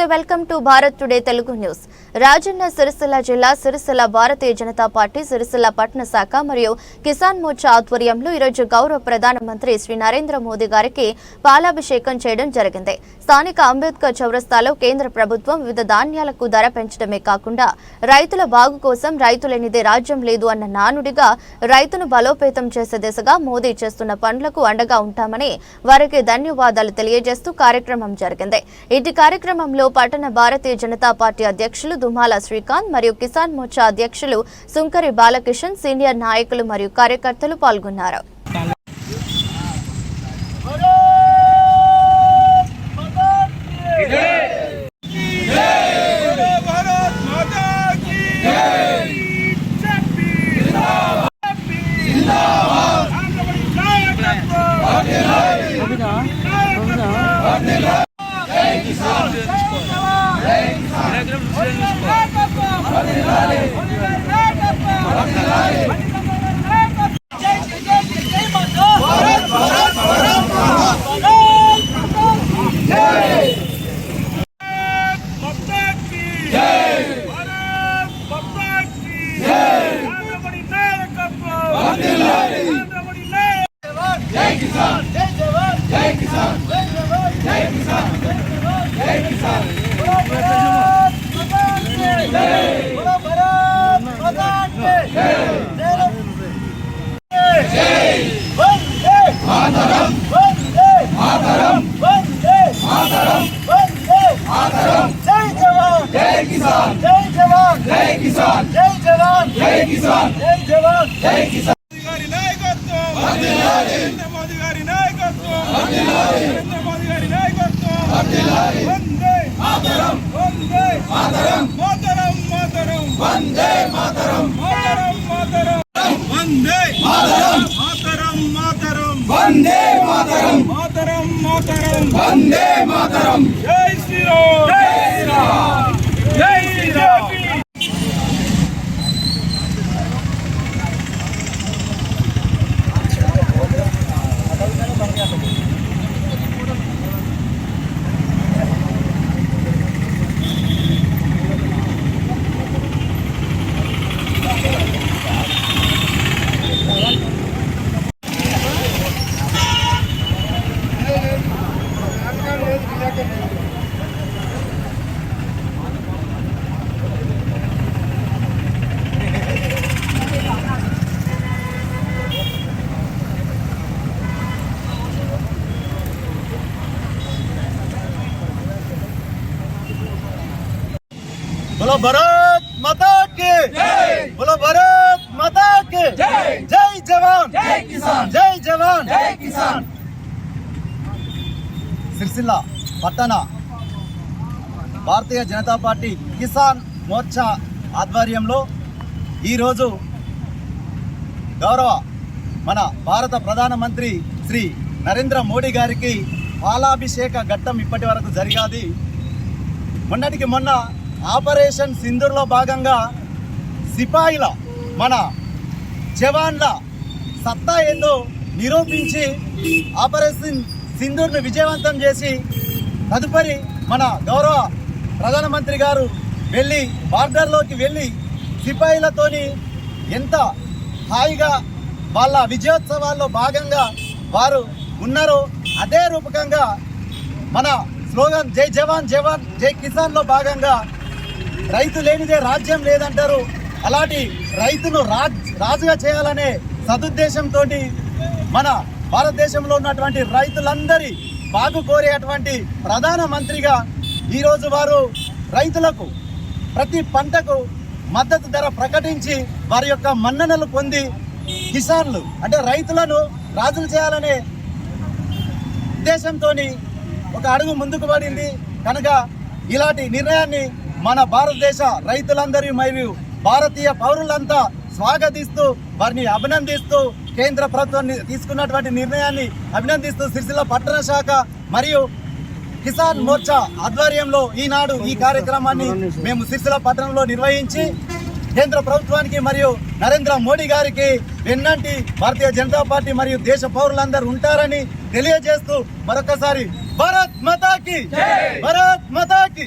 నమస్తే welcome to Bharat today Telugu news. Rajanna Sircilla జిల్లా Sircilla Bharatiya Janata party Sircilla పట్టణ శాఖ మరియు కిసాన్ మోర్చా ఆధ్వర్యంలో ఈరోజు గౌరవ ప్రధానమంత్రి శ్రీ నరేంద్ర మోదీ గారికి పాలాభిషేకం చేయడం జరిగింది. స్థానిక అంబేద్కర్ చౌరస్తాలో కేంద్ర ప్రభుత్వం వివిధ ధాన్యాలకు ధర పెంచడమే కాకుండా రైతుల బాగు కోసం రైతులేనిదే రాజ్యం లేదు అన్న నానుడిగా రైతును బలోపేతం చేసే దిశగా మోదీ చేస్తున్న పనులకు అండగా ఉంటామని వారికి ధన్యవాదాలు తెలియజేస్తూ కార్యక్రమం జరిగింది. ఇటు కార్యక్రమంలో పట్టణ భారతీయ జనతా పార్టీ అధ్యక్షులు దుమాల శ్రీకాంత్ మరియు కిసాన్ మోర్చా అధ్యక్షులు సుంకరి బాలకిషన్ సీనియర్ నాయకులు మరియు కార్యకర్తలు పాల్గొన్నారు. మోదీ గారి నాయకత్వం నరేంద్ర మోదీ గారి నాయకత్వం వందే మాతరం వందే మాతరం మాతరం మాతరం వందే మాతరం మాతరం మాతరం వందే మాతరం. మాతరం మాతరం. వందే మాతరం. మాతరం మాతరం. వందే మాతరం. జై శ్రీరామ్. జై శ్రీరామ్ జై శ్రీరామ్ బుల భరత్ మతాకి బుల భరత్ మతాకి జై జవాన్ జై జవాన్ సిరిసిల్ల పట్టణ భారతీయ జనతా పార్టీ కిసాన్ మోర్చా ఆధ్వర్యంలో ఈరోజు గౌరవ మన భారత ప్రధానమంత్రి శ్రీ నరేంద్ర మోడీ గారికి పాలాభిషేక ఘట్టం ఇప్పటి వరకు జరిగాది. మొన్నటికి మొన్న ఆపరేషన్ సింధూర్లో భాగంగా సిపాయిల మన జవాన్ల సత్తా ఏందో నిరూపించి ఆపరేషన్ సింధూర్ను విజయవంతం చేసి తదుపరి మన గౌరవ ప్రధానమంత్రి గారు వెళ్ళి బార్డర్లోకి వెళ్ళి సిపాయిలతోని ఎంత హాయిగా వాళ్ళ విజయోత్సవాల్లో భాగంగా వారు ఉన్నారో అదే రూపకంగా మన స్లోగన్ జై జవాన్ జవాన్ జై కిసాన్లో భాగంగా రైతు లేనిదే రాజ్యం లేదంటారు. అలాంటి రైతును రాజ్ రాజుగా చేయాలనే సదుద్దేశంతో మన భారతదేశంలో ఉన్నటువంటి రైతులందరి బాగు కోరేటువంటి ప్రధాన మంత్రిగా ఈరోజు వారు రైతులకు ప్రతి పంటకు మద్దతు ధర ప్రకటించి వారి యొక్క మన్ననలు పొంది కిసాన్లు అంటే రైతులను రాజులు చేయాలనే ఉద్దేశంతో ఒక అడుగు ముందుకు పడింది. కనుక ఇలాంటి నిర్ణయాన్ని మన భారతదేశ రైతులందరి మరియు భారతీయ పౌరులంతా స్వాగతిస్తూ వారిని అభినందిస్తూ కేంద్ర ప్రభుత్వం తీసుకున్నటువంటి నిర్ణయాన్ని అభినందిస్తూ సిరిసిల్ల పట్టణ శాఖ మరియు కిసాన్ మోర్చా ఆధ్వర్యంలో ఈనాడు ఈ కార్యక్రమాన్ని మేము సిరిసిల్ల పట్టణంలో నిర్వహించి కేంద్ర ప్రభుత్వానికి మరియు నరేంద్ర మోడీ గారికి ఎన్నంటి భారతీయ జనతా పార్టీ మరియు దేశ పౌరులందరూ ఉంటారని తెలియజేస్తూ మరొకసారి భారత్ మతాకి భారత్ మతాకి!